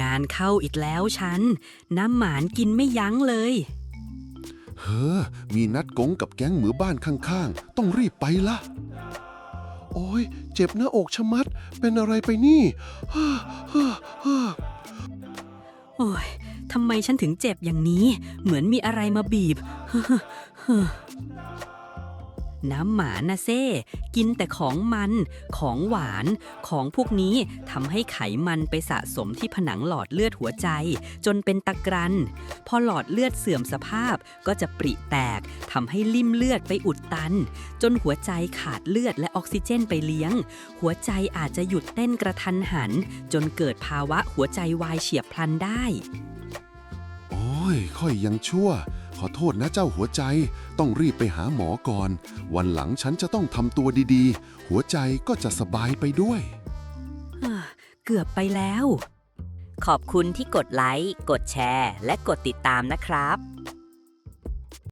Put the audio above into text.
งานเข้าอีกแล้วฉัน น้ำหมานกินไม่ยั้งเลย เฮ้อ มีนัดกงกับแก๊งหมือบ้านข้างๆ ต้องรีบไปละ โอ้ย เจ็บหน้าอกชะมัด เป็นอะไรไปนี่ฮ่าฮ่าฮ่าโอ้ยทำไมฉันถึงเจ็บอย่างนี้ เหมือนมีอะไรมาบีบ น้ำหมานะเซ่กินแต่ของมัน ของหวาน ของพวกนี้ทำให้ไขมันไปสะสมที่ผนังหลอดเลือดหัวใจ จนเป็นตะกรัน พอหลอดเลือดเสื่อมสภาพก็จะปริแตกทำให้ลิ่มเลือดไปอุดตัน จนหัวใจขาดเลือดและออกซิเจนไปเลี้ยง หัวใจอาจจะหยุดเต้นกระทันหัน จนเกิดภาวะหัวใจวายเฉียบพลันได้ โอ้ยค่อยยังชั่ว ขอโทษนะเจ้าหัวใจ ต้องรีบไปหาหมอก่อน วันหลังฉันจะต้องทำตัวดีๆ หัวใจก็จะสบายไปด้วย เกือบไปแล้ว ขอบคุณที่กดไลค์ กดแชร์ และกดติดตามนะครับ